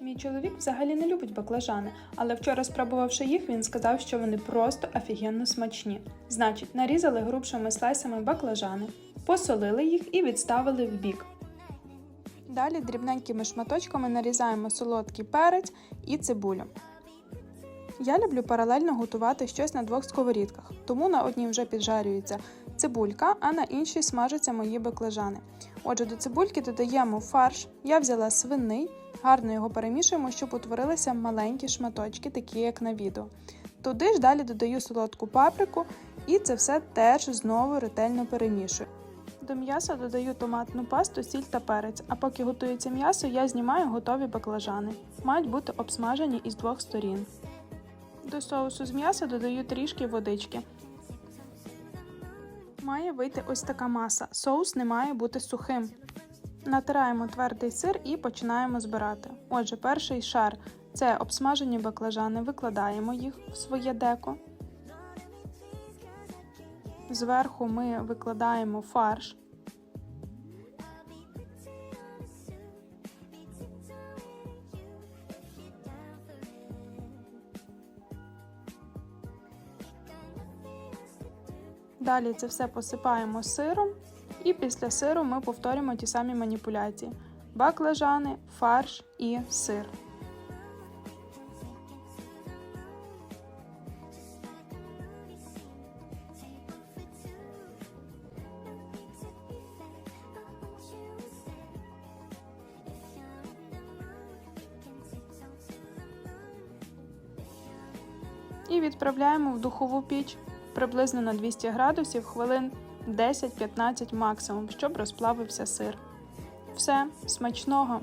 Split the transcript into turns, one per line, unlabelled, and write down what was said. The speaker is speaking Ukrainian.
Мій чоловік взагалі не любить баклажани, але вчора спробувавши їх, він сказав, що вони просто офігенно смачні. Значить, нарізали грубшими слайсами баклажани, посолили їх і відставили в бік. Далі дрібненькими шматочками нарізаємо солодкий перець і цибулю. Я люблю паралельно готувати щось на двох сковорідках, тому на одній вже піджарюється цибулька, а на іншій смажаться мої баклажани. Отже, до цибульки додаємо фарш. Я взяла свиний, гарно його перемішуємо, щоб утворилися маленькі шматочки, такі як на відео. Туди ж далі додаю солодку паприку і це все теж знову ретельно перемішую. До м'яса додаю томатну пасту, сіль та перець, а поки готується м'ясо, я знімаю готові баклажани. Мають бути обсмажені із двох сторін. До соусу з м'яса додаю трішки водички. Має вийти ось така маса. Соус не має бути сухим. Натираємо твердий сир і починаємо збирати. Отже, перший шар це обсмажені баклажани, викладаємо їх в своє деко. Зверху ми викладаємо фарш. Далі це все посипаємо сиром, і після сиру ми повторюємо ті самі маніпуляції: баклажани, фарш і сир. І відправляємо в духову піч приблизно на 200 градусів хвилин 10-15 максимум, щоб розплавився сир. Все, смачного!